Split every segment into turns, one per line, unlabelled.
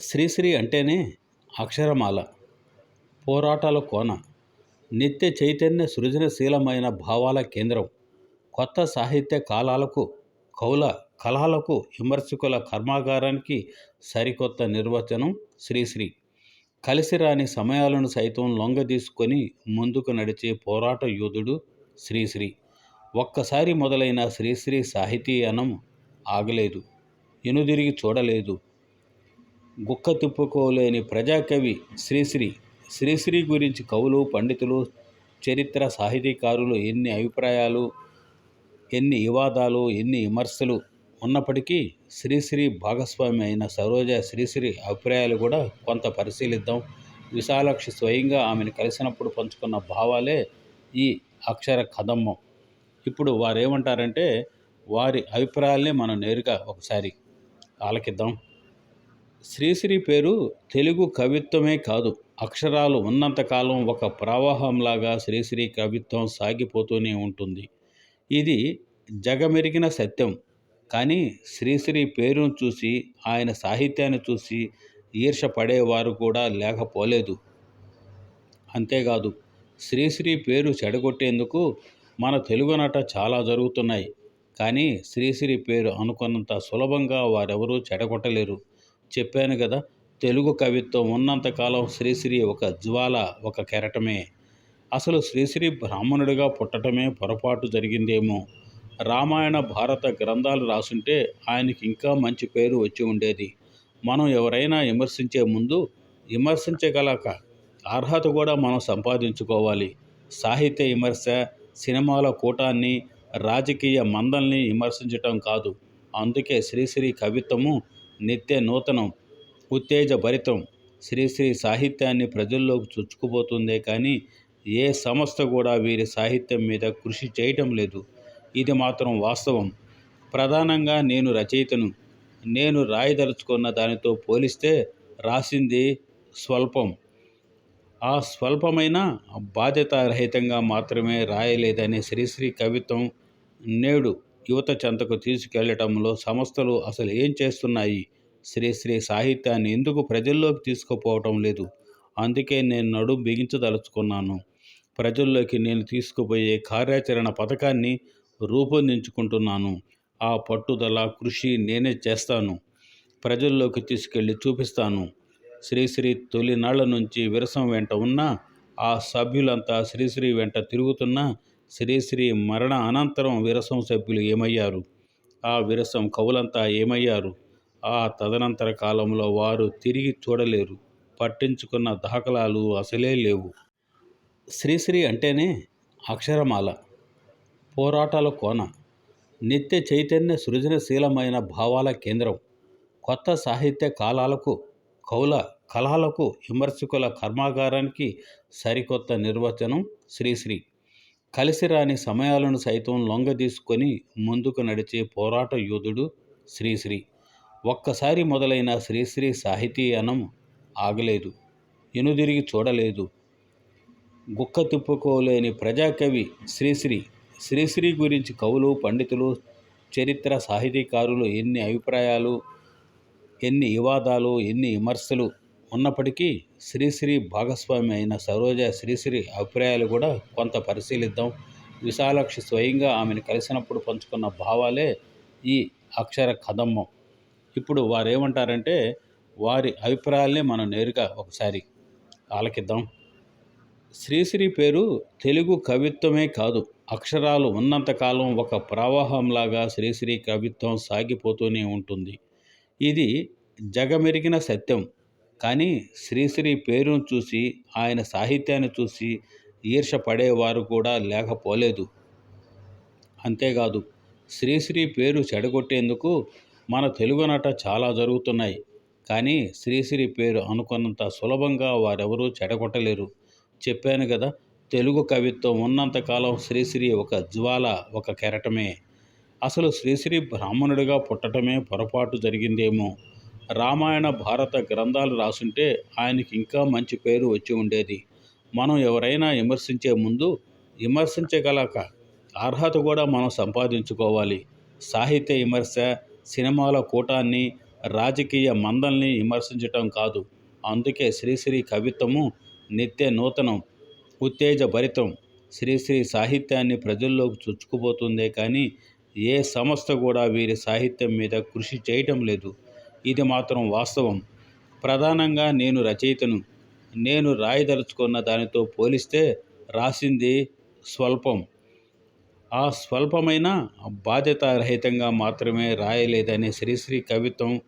శ్రీశ్రీ అంటేనే అక్షరమాల పోరాటాల కోన నిత్య చైతన్య సృజనశీలమైన భావాల కేంద్రం కొత్త సాహిత్య కాలాలకు కౌల కళలకు విమర్శకుల కర్మాగారానికి సరికొత్త నిర్వచనం శ్రీశ్రీ కలిసి రాని సమయాలను సైతం లొంగదీసుకొని ముందుకు నడిచే పోరాట యోధుడు శ్రీశ్రీ ఒక్కసారి మొదలైన శ్రీశ్రీ సాహితీయనం ఆగలేదు ఎనుదిరిగి చూడలేదు గుక్క తిప్పుకోలేని ప్రజాకవి శ్రీశ్రీ. శ్రీశ్రీ గురించి కవులు పండితులు చరిత్ర సాహితీకారులు ఎన్ని అభిప్రాయాలు ఎన్ని వివాదాలు ఎన్ని విమర్శలు ఉన్నప్పటికీ శ్రీశ్రీ భాగస్వామి అయిన సరోజ శ్రీశ్రీ అభిప్రాయాలు కూడా కొంత పరిశీలిద్దాం. విశాలాక్షి స్వయంగా ఆమెను కలిసినప్పుడు పంచుకున్న భావాలే ఈ అక్షర కదమ్మం. ఇప్పుడు వారు ఏమంటారంటే వారి అభిప్రాయాల్ని మనం నేరుగా ఒకసారి ఆలకిద్దాం. శ్రీశ్రీ పేరు తెలుగు కవిత్వమే కాదు. అక్షరాలు ఉన్నంతకాలం ఒక ప్రవాహంలాగా శ్రీశ్రీ కవిత్వం సాగిపోతూనే ఉంటుంది. ఇది జగమెరిగిన సత్యం. కానీ శ్రీశ్రీ పేరును చూసి ఆయన సాహిత్యాన్ని చూసి ఈర్ష పడేవారు కూడా లేకపోలేదు. అంతేకాదు శ్రీశ్రీ పేరు చెడగొట్టేందుకు మన తెలుగునట చాలా జరుగుతున్నాయి. కానీ శ్రీశ్రీ పేరు అనుకున్నంత సులభంగా వారెవరూ చెడగొట్టలేరు. చెప్పాను కదా తెలుగు కవిత్వం ఉన్నంతకాలం శ్రీశ్రీ ఒక జ్వాల ఒక కెరటమే. అసలు శ్రీశ్రీ బ్రాహ్మణుడిగా పుట్టడమే పొరపాటు జరిగిందేమో? రామాయణ భారత గ్రంథాలు రాసుంటే ఆయనకి ఇంకా మంచి పేరు వచ్చి ఉండేది. మనం ఎవరైనా విమర్శించే ముందు విమర్శించగలక అర్హత కూడా మనం సంపాదించుకోవాలి. సాహిత్య విమర్శ సినిమాల కూటాన్ని రాజకీయ మందల్ని విమర్శించటం కాదు. అందుకే శ్రీశ్రీ కవిత్వము నిత్య నూతనం ఉత్తేజభరితం శ్రీశ్రీ సాహిత్యాన్ని ప్రజల్లోకి చొచ్చుకుపోతుందే కానీ ఏ సంస్థ కూడా వీరి సాహిత్యం మీద కృషి చేయటం లేదు. ఇది మాత్రం వాస్తవం. ప్రధానంగా నేను రచయితను. నేను రాయదలుచుకున్న దానితో పోలిస్తే రాసింది స్వల్పం. ఆ స్వల్పమైన బాధ్యతారహితంగా మాత్రమే రాయలేదనే శ్రీశ్రీ కవిత్వం నేడు యువత చెంతకు తీసుకెళ్ళటంలో సంస్థలు అసలు ఏం చేస్తున్నాయి? శ్రీశ్రీ సాహిత్యాన్ని ఎందుకు ప్రజల్లోకి తీసుకుపోవటం లేదు? అందుకే నేను నడుం బిగించదలుచుకున్నాను. ప్రజల్లోకి నేను తీసుకుపోయే కార్యాచరణ పథకాన్ని రూపొందించుకుంటున్నాను. ఆ పట్టుదల కృషి నేనే చేస్తాను. ప్రజల్లోకి తీసుకెళ్ళి చూపిస్తాను. శ్రీశ్రీ తొలినాళ్ళ నుంచి విరసం వెంట ఉన్న ఆ సభ్యులంతా శ్రీశ్రీ వెంట తిరుగుతున్నా శ్రీశ్రీ మరణ అనంతరం విరసం సభ్యులు ఏమయ్యారు? ఆ విరసం కవులంతా ఏమయ్యారు? ఆ తదనంతర కాలంలో వారు తిరిగి చూడలేరు. పట్టించుకున్న దాఖలాలు అసలే లేవు. శ్రీశ్రీ అంటేనే అక్షరమాల పోరాటాల కోన నిత్య చైతన్య సృజనశీలమైన భావాల కేంద్రం కొత్త సాహిత్య కాలాలకు కవుల కళలకు విమర్శకుల కర్మాగారానికి సరికొత్త నిర్వచనం శ్రీశ్రీ కలిసిరాని సమయాలను సైతం లొంగదీసుకొని ముందుకు నడిచే పోరాట యోధుడు శ్రీశ్రీ. ఒక్కసారి మొదలైన శ్రీశ్రీ సాహితీయనం ఆగలేదు ఎనుదిరిగి చూడలేదు. గుక్క తిప్పుకోలేని ప్రజాకవి శ్రీశ్రీ. శ్రీశ్రీ గురించి కవులు పండితులు చరిత్ర సాహితీకారులు ఎన్ని అభిప్రాయాలు ఎన్ని వివాదాలు ఎన్ని విమర్శలు ఉన్నప్పటికీ శ్రీశ్రీ భాగస్వామి అయిన సరోజ శ్రీశ్రీ అభిప్రాయాలు కూడా కొంత పరిశీలిద్దాం. విశాలాక్షి స్వయంగా ఆమెను కలిసినప్పుడు పంచుకున్న భావాలే ఈ అక్షర కదమ్మం ఇప్పుడు వారు ఏమంటారంటే వారి అభిప్రాయాల్ని మనం నేరుగా ఒకసారి ఆలకిద్దాం. శ్రీశ్రీ పేరు తెలుగు కవిత్వమే కాదు అక్షరాలు ఉన్నంతకాలం ఒక ప్రవాహంలాగా శ్రీశ్రీ కవిత్వం సాగిపోతూనే ఉంటుంది. ఇది జగమెరిగిన సత్యం కానీ శ్రీశ్రీ పేరును చూసి ఆయన సాహిత్యాన్ని చూసి ఈర్ష పడేవారు కూడా లేకపోలేదు. అంతేకాదు శ్రీశ్రీ పేరు చెడగొట్టేందుకు మన తెలుగునట చాలా జరుగుతున్నాయి. కానీ శ్రీశ్రీ పేరు అనుకున్నంత సులభంగా వారెవరూ చెడగొట్టలేరు. చెప్పాను కదా తెలుగు కవిత్వం ఉన్నంతకాలం శ్రీశ్రీ ఒక జ్వాల ఒక కెరటమే. అసలు శ్రీశ్రీ బ్రాహ్మణుడిగా పుట్టడమే పొరపాటు జరిగిందేమో? రామాయణ భారత గ్రంథాలు రాసుంటే ఆయనకి ఇంకా మంచి పేరు వచ్చి ఉండేది. మనం ఎవరైనా విమర్శించే ముందు విమర్శించగలక అర్హత కూడా మనం సంపాదించుకోవాలి. సాహిత్య విమర్శ సినిమాల కూటాన్ని రాజకీయ మందల్ని విమర్శించటం కాదు. అందుకే శ్రీశ్రీ కవిత్వము నిత్య నూతనం ఉత్తేజభరితం శ్రీశ్రీ సాహిత్యాన్ని ప్రజల్లోకి చొచ్చుకుపోతుందే కానీ ఏ సంస్థ కూడా వీరి సాహిత్యం మీద కృషి చేయటం లేదు. ఇది మాత్రం వాస్తవం. ప్రధానంగా నేను రచయితను. నేను రాయదలుచుకున్న దానితో పోలిస్తే రాసింది స్వల్పం. ఆ స్వల్పమైన బాధ్యతారహితంగా మాత్రమే రాయలేదనే శ్రీశ్రీ కవిత్వం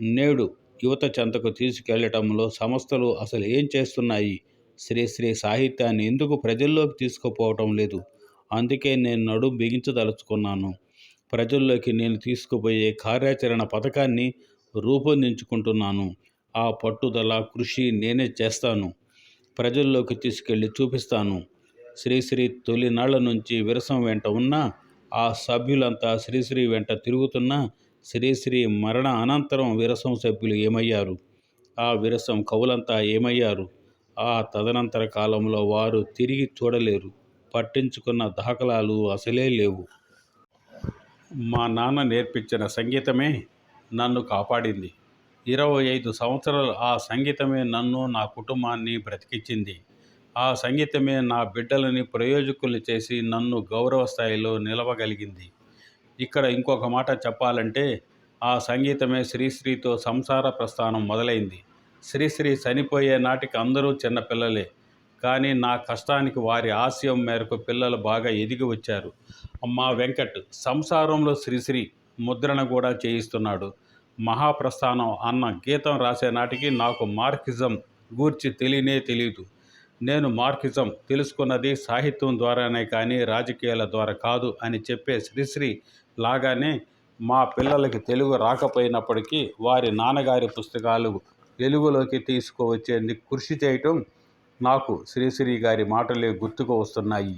నేడు యువత చెంతకు తీసుకెళ్ళటంలో సంస్థలు అసలు ఏం చేస్తున్నాయి? శ్రీశ్రీ సాహిత్యాన్ని ఎందుకు ప్రజల్లోకి తీసుకుపోవటం లేదు? అందుకే నేను నడుం బిగించదలుచుకున్నాను. ప్రజల్లోకి నేను తీసుకుపోయే కార్యాచరణ పథకాన్ని రూపొందించుకుంటున్నాను. ఆ పట్టుదల కృషి నేనే చేస్తాను. ప్రజల్లోకి తీసుకెళ్ళి చూపిస్తాను. శ్రీశ్రీ తొలినాళ్ళ నుంచి విరసం వెంట ఉన్న ఆ సభ్యులంతా శ్రీశ్రీ వెంట తిరుగుతున్న శ్రీశ్రీ మరణ అనంతరం విరసం సభ్యులు ఏమయ్యారు? ఆ విరసం కవులంతా ఏమయ్యారు? ఆ తదనంతర కాలంలో వారు తిరిగి చూడలేరు. పట్టించుకున్న దాఖలాలు అసలే లేవు. మా నాన్న నేర్పించిన సంగీతమే నన్ను కాపాడింది. ఇరవై ఐదు సంవత్సరాలు ఆ సంగీతమే నన్ను నా కుటుంబాన్ని బ్రతికించింది ఆ సంగీతమే నా బిడ్డలని ప్రయోజకులు చేసి నన్ను గౌరవ స్థాయిలో నిలవగలిగింది. ఇక్కడ ఇంకొక మాట చెప్పాలంటే ఆ సంగీతమే శ్రీశ్రీతో సంసార ప్రస్థానం మొదలైంది. శ్రీశ్రీ చనిపోయే నాటికి అందరూ చిన్నపిల్లలే కానీ నా కష్టానికి వారి ఆశయం మేరకు పిల్లలు బాగా ఎదిగి వచ్చారు. అమ్మా వెంకట్ సంసారంలో శ్రీశ్రీ ముద్రణ కూడా చేయిస్తున్నాడు. మహాప్రస్థానం అన్న గీతం రాసే నాటికి నాకు మార్కిజం గూర్చి తెలియనే తెలియదు నేను మార్కిజం తెలుసుకున్నది సాహిత్యం ద్వారానే కానీ రాజకీయాల ద్వారా కాదు అని చెప్పే శ్రీశ్రీ లాగానే మా పిల్లలకి తెలుగు రాకపోయినప్పటికీ వారి నాన్నగారి పుస్తకాలు వెలుగులోకి తీసుకువచ్చేందుకు కృషి చేయటం నాకు శ్రీశ్రీ గారి మాటలే గుర్తుకు వస్తున్నాయి.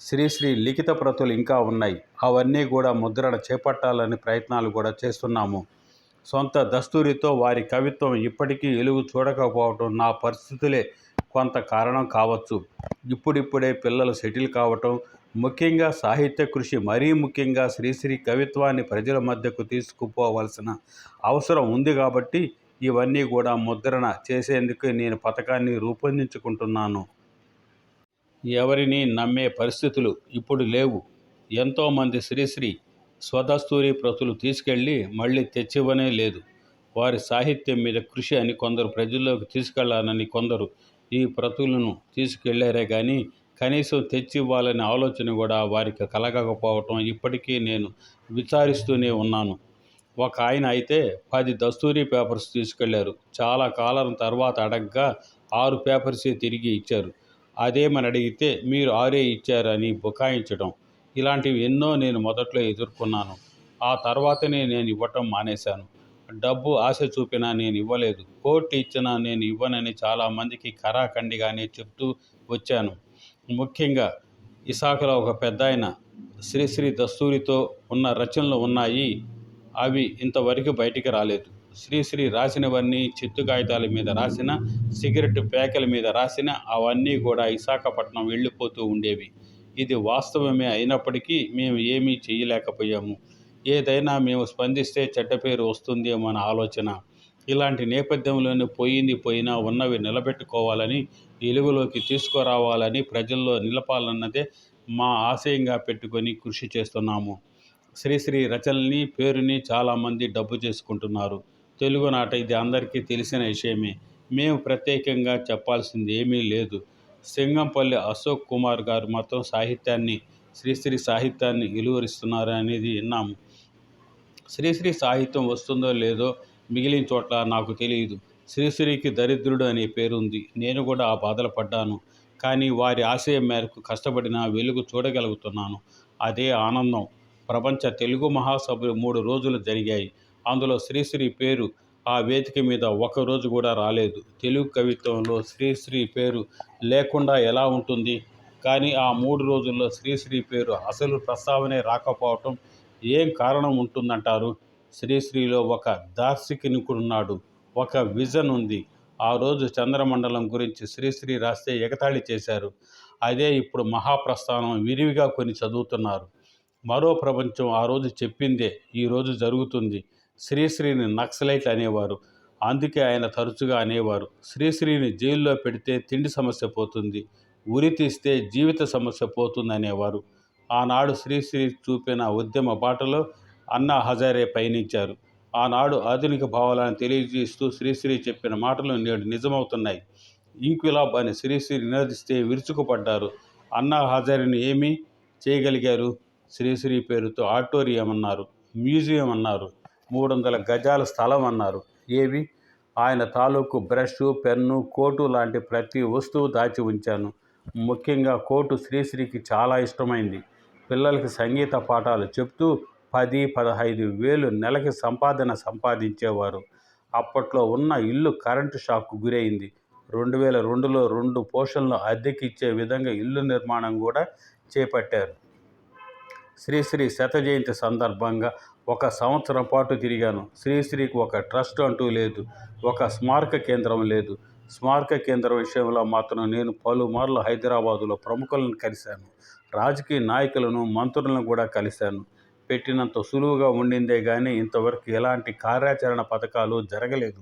శ్రీశ్రీ లిఖిత ప్రతులు ఇంకా ఉన్నాయి. అవన్నీ కూడా ముద్రణ చేపట్టాలని ప్రయత్నాలు కూడా చేస్తున్నాము. సొంత దస్తూరితో వారి కవిత్వం ఇప్పటికీ వెలుగు చూడకపోవటం నా పరిస్థితులే కొంత కారణం కావచ్చు. ఇప్పుడిప్పుడే పిల్లలు సెటిల్ కావటం ముఖ్యంగా సాహిత్య కృషి మరీ ముఖ్యంగా శ్రీశ్రీ కవిత్వాన్ని ప్రజల మధ్యకు తీసుకుపోవలసిన అవసరం ఉంది కాబట్టి ఇవన్నీ కూడా ముద్రణ చేసేందుకు నేను పథకాన్ని రూపొందించుకుంటున్నాను. ఎవరిని నమ్మే పరిస్థితులు ఇప్పుడు లేవు. ఎంతోమంది శ్రీశ్రీ స్వదస్తూరి ప్రతులు తీసుకెళ్ళి మళ్ళీ తెచ్చివ్వనే లేదు. వారి సాహిత్యం మీద కృషి అని కొందరు ప్రజల్లోకి తీసుకెళ్ళాలని కొందరు ఈ ప్రతులను తీసుకెళ్ళారే కానీ కనీసం తెచ్చివ్వాలనే ఆలోచన కూడా వారికి కలగకపోవటం ఇప్పటికీ నేను విచారిస్తూనే ఉన్నాను. ఒక ఆయన అయితే పది దస్తూరి పేపర్స్ తీసుకెళ్ళారు. చాలా కాలం తర్వాత అడగ్గా ఆరు పేపర్సే తిరిగి ఇచ్చారు. అదేమని అడిగితే మీరు ఆరే ఇచ్చారని బుకాయించడం ఇలాంటివి ఎన్నో నేను మొదట్లో ఎదుర్కొన్నాను. ఆ తర్వాతనే నేను ఇవ్వటం మానేశాను. డబ్బు ఆశ చూపినా నేను ఇవ్వలేదు. కోర్టు ఇచ్చినా నేను ఇవ్వనని చాలామందికి కరాఖండిగానే చెప్తూ వచ్చాను. ముఖ్యంగా ఇసాకలో ఒక పెద్ద ఆయన శ్రీశ్రీ దస్తూరితో ఉన్న రచనలు ఉన్నాయి. అవి ఇంతవరకు బయటికి రాలేదు. శ్రీశ్రీ రాసినవన్నీ చిత్తు కాగితాల మీద రాసిన సిగరెట్ ప్యాకెల మీద రాసిన అవన్నీ కూడా విశాఖపట్నం వెళ్ళిపోతూ ఉండేవి. ఇది వాస్తవమే అయినప్పటికీ మేము ఏమీ చేయలేకపోయాము. ఏదైనా మేము స్పందిస్తే చెడ్డ పేరు వస్తుందేమో అన్న ఆలోచన. ఇలాంటి నేపథ్యంలోనే పోయింది పోయినా ఉన్నవి నిలబెట్టుకోవాలని వెలుగులోకి తీసుకురావాలని ప్రజల్లో నిలపాలన్నదే మా ఆశయంగా పెట్టుకొని కృషి చేస్తున్నాము. శ్రీశ్రీ రచనల్ని పేరుని చాలామంది డబ్బు చేసుకుంటున్నారు. తెలుగునాట ఇది అందరికీ తెలిసిన విషయమే. మేము ప్రత్యేకంగా చెప్పాల్సింది ఏమీ లేదు. సింగంపల్లి అశోక్ కుమార్ గారు మాత్రం సాహిత్యాన్ని శ్రీశ్రీ సాహిత్యాన్ని వెలువరిస్తున్నారు అనేది విన్నాము శ్రీశ్రీ సాహిత్యం వస్తుందో లేదో మిగిలిన చోట్ల నాకు తెలియదు శ్రీశ్రీకి దరిద్రుడు అనే పేరుంది. నేను కూడా ఆ బాధలు పడ్డాను. కానీ వారి ఆశయం మేరకు కష్టపడిన వెలుగు చూడగలుగుతున్నాను. అదే ఆనందం. ప్రపంచ తెలుగు మహాసభలు మూడు రోజులు జరిగాయి. అందులో శ్రీశ్రీ పేరు ఆ వేదిక మీద ఒక రోజు కూడా రాలేదు. తెలుగు కవిత్వంలో శ్రీశ్రీ పేరు లేకుండా ఎలా ఉంటుంది? కానీ ఆ మూడు రోజుల్లో శ్రీశ్రీ పేరు అసలు ప్రస్తావనే రాకపోవటం ఏం కారణం ఉంటుందంటారు? శ్రీశ్రీలో ఒక దార్శనికుడున్నాడు ఒక విజన్ ఉంది. ఆ రోజు చంద్రమండలం గురించి శ్రీశ్రీ రాస్తే ఎగతాళి చేశారు. అదే ఇప్పుడు మహాప్రస్థానం విరివిగా కొన్ని చదువుతున్నారు. మరో ప్రపంచం ఆ రోజు చెప్పిందే. ఈరోజు జరుగుతుంది. శ్రీశ్రీని నక్సలైట్ అనేవారు. అందుకే ఆయన తరచుగా అనేవారు. శ్రీశ్రీని జైల్లో పెడితే తిండి సమస్య పోతుంది ఉరి తీస్తే జీవిత సమస్య పోతుంది అనేవారు. ఆనాడు శ్రీశ్రీ చూపిన ఉద్యమ బాటలో అన్నా హజారే పయనించారు. ఆనాడు ఆధునిక భావాలను తెలియజేస్తూ శ్రీశ్రీ చెప్పిన మాటలు నేడు నిజమవుతున్నాయి. ఇంక్విలాబ్ అని శ్రీశ్రీ నినదిస్తే విరుచుకుపడ్డారు. అన్నా హజారేని ఏమీ చేయగలిగారు? శ్రీశ్రీ పేరుతో ఆటోరియం అన్నారు మ్యూజియం అన్నారు. మూడు వందల గజాల స్థలం అన్నారు. ఏవి? ఆయన తాలూకు బ్రష్ పెన్ను కోటు లాంటి ప్రతి వస్తువు దాచి ఉంచాను. ముఖ్యంగా కోటు శ్రీశ్రీకి చాలా ఇష్టమైంది. పిల్లలకి సంగీత పాఠాలు చెప్తూ పది పదహైదు వేలు నెలకి సంపాదన సంపాదించేవారు. అప్పట్లో ఉన్న ఇల్లు కరెంటు షాక్కు గురైంది. రెండు వేల రెండులో రెండు పోషన్లు అద్దెకిచ్చే విధంగా ఇల్లు నిర్మాణం కూడా చేపట్టారు. శ్రీశ్రీ శత జయంతి సందర్భంగా ఒక సంవత్సరం పాటు తిరిగాను. శ్రీశ్రీకి ఒక ట్రస్ట్ అంటూ లేదు ఒక స్మారక కేంద్రం లేదు. స్మారక కేంద్రం విషయంలో మాత్రం నేను పలుమార్లు హైదరాబాదులో ప్రముఖులను కలిశాను. రాజకీయ నాయకులను మంత్రులను కూడా కలిశాను. పెట్టినంత సులువుగా ఉండిందే కానీ ఇంతవరకు ఎలాంటి కార్యాచరణ పథకాలు జరగలేదు.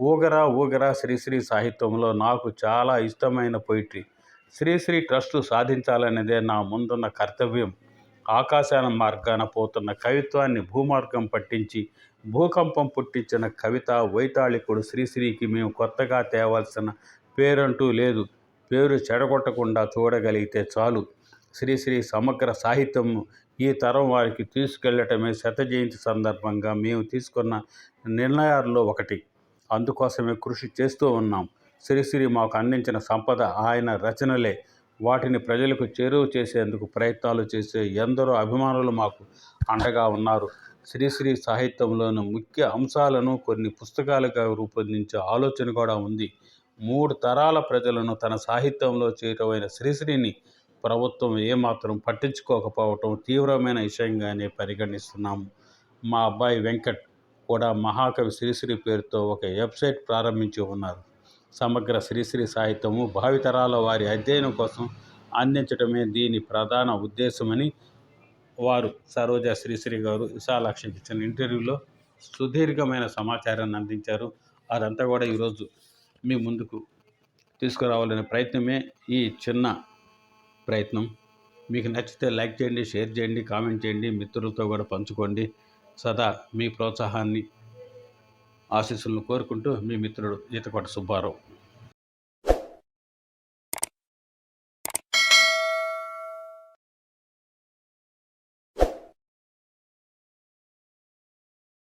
ఊగరా ఊగరా శ్రీశ్రీ సాహిత్యంలో నాకు చాలా ఇష్టమైన పొయిట్రీ. శ్రీశ్రీ ట్రస్టు సాధించాలనేదే నా ముందున్న కర్తవ్యం. ఆకాశాన మార్గాన పోతున్న కవిత్వాన్ని భూమార్గం పట్టించి భూకంపం పుట్టించిన కవిత వైతాళికుడు శ్రీశ్రీకి మేము కొత్తగా తేవాల్సిన పేరంటూ లేదు. పేరు చెడగొట్టకుండా చూడగలిగితే చాలు. శ్రీశ్రీ సమగ్ర సాహిత్యం ఈ తరం వారికి తీసుకెళ్ళటమే శత జయంతి సందర్భంగా మేము తీసుకున్న నిర్ణయాల్లో ఒకటి. అందుకోసమే కృషి చేస్తూ ఉన్నాం. శ్రీశ్రీ మాకు అందించిన సంపద ఆయన రచనలే. వాటిని ప్రజలకు చేరువ చేసేందుకు ప్రయత్నాలు చేసే ఎందరో అభిమానులు మాకు అండగా ఉన్నారు. శ్రీశ్రీ సాహిత్యంలోని ముఖ్య అంశాలను కొన్ని పుస్తకాలుగా రూపొందించే ఆలోచన కూడా ఉంది. మూడు తరాల ప్రజలను తన సాహిత్యంలో చేరువైన శ్రీశ్రీని ప్రభుత్వం ఏమాత్రం పట్టించుకోకపోవటం తీవ్రమైన విషయంగానే పరిగణిస్తున్నాము. మా అబ్బాయి వెంకట్ కూడా మహాకవి శ్రీశ్రీ పేరుతో ఒక వెబ్సైట్ ప్రారంభించి ఉన్నారు. సమగ్ర శ్రీశ్రీ సాహిత్యము భావితరాల వారి అధ్యయనం కోసం అందించడమే దీని ప్రధాన ఉద్దేశమని వారు సరోజ శ్రీశ్రీ గారు విశాలాక్షికి ఇచ్చిన ఇంటర్వ్యూలో సుదీర్ఘమైన సమాచారాన్ని అందించారు. అదంతా కూడా ఈరోజు మీ ముందుకు తీసుకురావాలనే ప్రయత్నమే ఈ చిన్న ప్రయత్నం. మీకు నచ్చితే లైక్ చేయండి షేర్ చేయండి కామెంట్ చేయండి మిత్రులతో కూడా పంచుకోండి. సదా మీ ప్రోత్సాహాన్ని ఆశీస్సులను కోరుకుంటూ మీ మిత్రుడు ఈతకోట సుబ్బారావు.